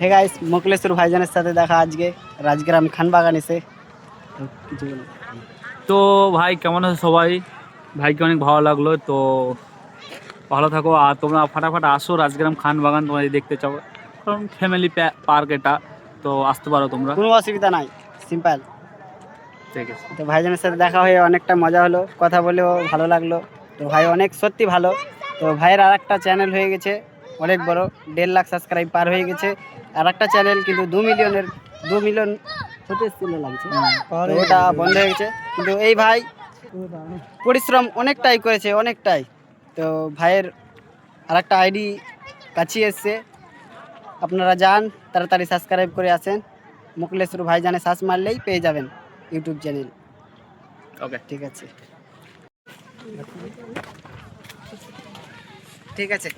Hey guys মোকলেশ্বর ভাইজানের সাথে দেখা আজকে। রাজগ্রাম খানবাগান এসে তো কিছু তো ভাই কেমন আছে সবাই? ভাইকে অনেক ভালো লাগল তো ভালো থাকো। আর তোমরা ফাটাফাট আসো রাজগ্রাম খান বাগান তোমরা দেখতে চাও। কারণ ফ্যামিলি পার্ক এটা তো আসতে পারো তোমরা। কোনো অসুবিধা নাই সিম্পল ঠিক আছে। তো ভাইজানের সাথে দেখা হয়ে অনেকটা মজা হলো কথা বলেও ভালো লাগল। তো ভাই অনেক সত্যি ভালো। তো ভাইয়ের আর একটা চ্যানেল হয়ে গেছে অনেক বড় দেড় লাখ সাবস্ক্রাইব পার হয়ে গেছে। আর একটা চ্যানেল কিন্তু দু মিলিয়নের দু মিলিয়ন হতে লাগছে। তো ওটা বন্ধ হয়ে গেছে। কিন্তু এই ভাই পরিশ্রম অনেকটাই করেছে অনেকটাই। তো ভাইয়ের আর একটা আইডি কাছে এসছে। আপনারা যান তাড়াতাড়ি সাবস্ক্রাইব করে আসেন। মুকলেশ্বর ভাইজানে সার্চ মারলেই পেয়ে যাবেন ইউটিউব চ্যানেল ওকে ঠিক আছে। ঠিক আছে।